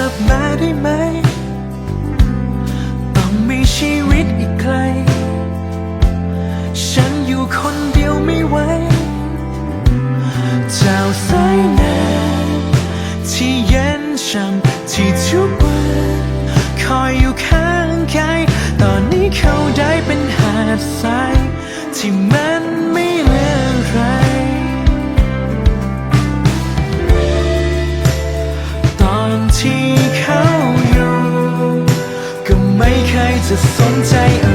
ลับมาได้ไหม ต้องมีชีวิตอีกไกลฉันอยู่คนเดียวไม่ไหว เจ้าสายน้ำที่เย็นช่ำที่ทุกวันคอยอยู่ข้างกายตอนนี้เขาได้เป็นหาดทรายที่มันไม่ จะสนใจ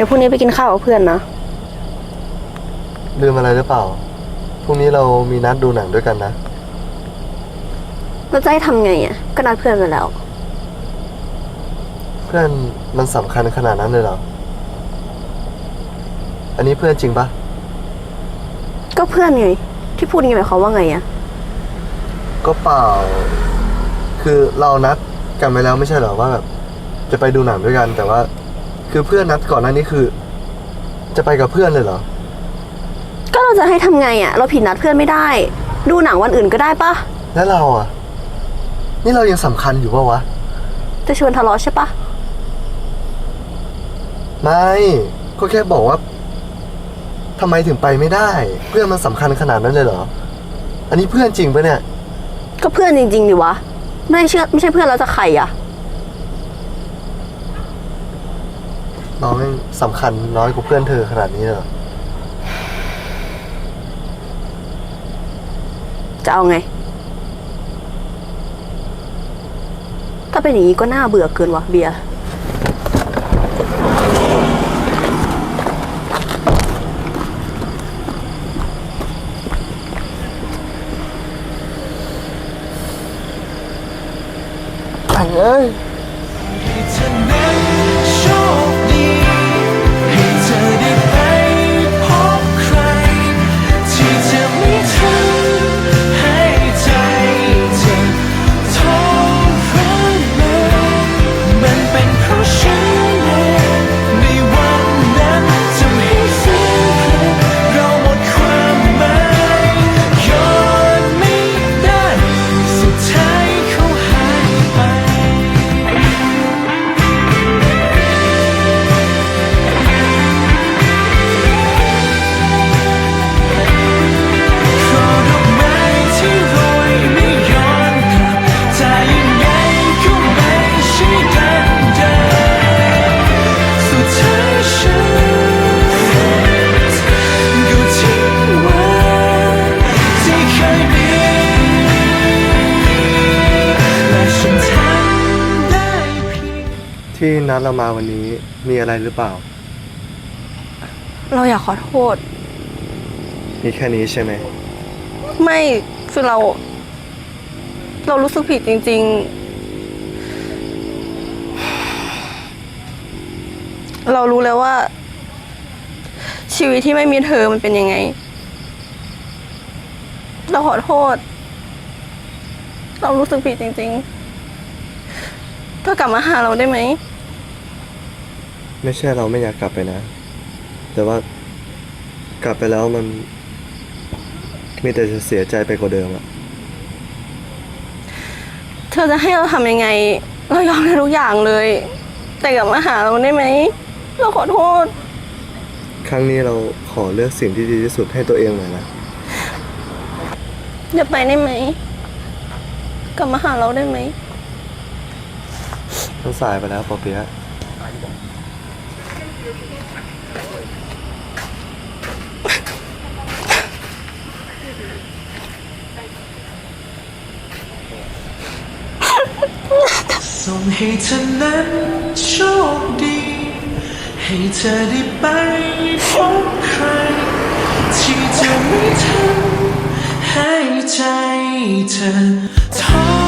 ดี๋ยวพรุ่งนี้ไปกินข้าวกับเพื่อนนะ ลืมอะไรหรือเปล่า พรุ่งนี้เรามีนัดดูหนังด้วยกันนะ แล้วจะให้ทำไงอะ ก็นัดเพื่อนไปแล้ว เพื่อนมันสำคัญขนาดนั้นเลยเหรอ อันนี้เพื่อนจริงปะก็เพื่อนไง ที่พูดอย่างนี้หมายความว่าไงอะ ก็เปล่า คือเรานัดกันไปแล้วไม่ใช่เหรอว่าแบบจะไปดูหนังด้วยกัน แต่ว่า คือเพื่อนนัดก่อนหน้านี้คือ จะไปกับเพื่อนเลยเหรอ ก็เราจะให้ทำไงอะเราผิดนัดเพื่อนไม่ได้ ดูหนังวันอื่นก็ได้ปะแล้วเราอะ นี่เรายังสำคัญอยู่ปะวะ จะชวนทะเลาะใช่ปะไม่ ก็แค่บอกว่าทำไมถึงไปไม่ได้ เพื่อนมันสำคัญขนาดนั้นเลยเหรอ อันนี้เพื่อนจริงปะเนี่ย ก็เพื่อนจริงๆดิวะ ไม่เชื่อไม่ใช่เพื่อนแล้วจะใครอะ เราไม่งสำคัญน้อยกว่าเพื่อนเธอขนาดนี้เลยเหรอจะเอาไง ถ้าเป็นอย่างนี้ก็น่าเบื่อเกินวะเบียร์เอ้ยให้เธอนั้น ที่นัดเรามาวันนี้มีอะไรหรือเปล่า เราอยากขอโทษ มีแค่นี้ใช่ไหม ไม่คือเรา เรารู้สึกผิดจริง ๆ เรารู้แล้วว่า ชีวิตที่ไม่มีเธอมันเป็นยังไง เราขอโทษ เรารู้สึกผิดจริงๆเธอกลับมาหาเราได้ไหม ไม่ใช่เราไม่อยากกลับไปนะ แต่ว่ากลับไปแล้วมัน มีแต่จะเสียใจไปกว่าเดิมอะเธอจะให้เราทำยังไง เรายอมได้ทุกอย่างเลย แต่กลับมาหาเราได้ไหม เราขอโทษ ครั้งนี้เราขอเลือกสิ่งที่ดีที่สุดให้ตัวเองหน่อยนะอย่าไปได้ไหม กลับมาหาเราได้ไหมมันสายไปแล้วปอเปียะ ส่งให้เธอนั้นโชคดี ให้เธอได้ไปพบใคร ที่จะไม่ทำให้ใจเธอ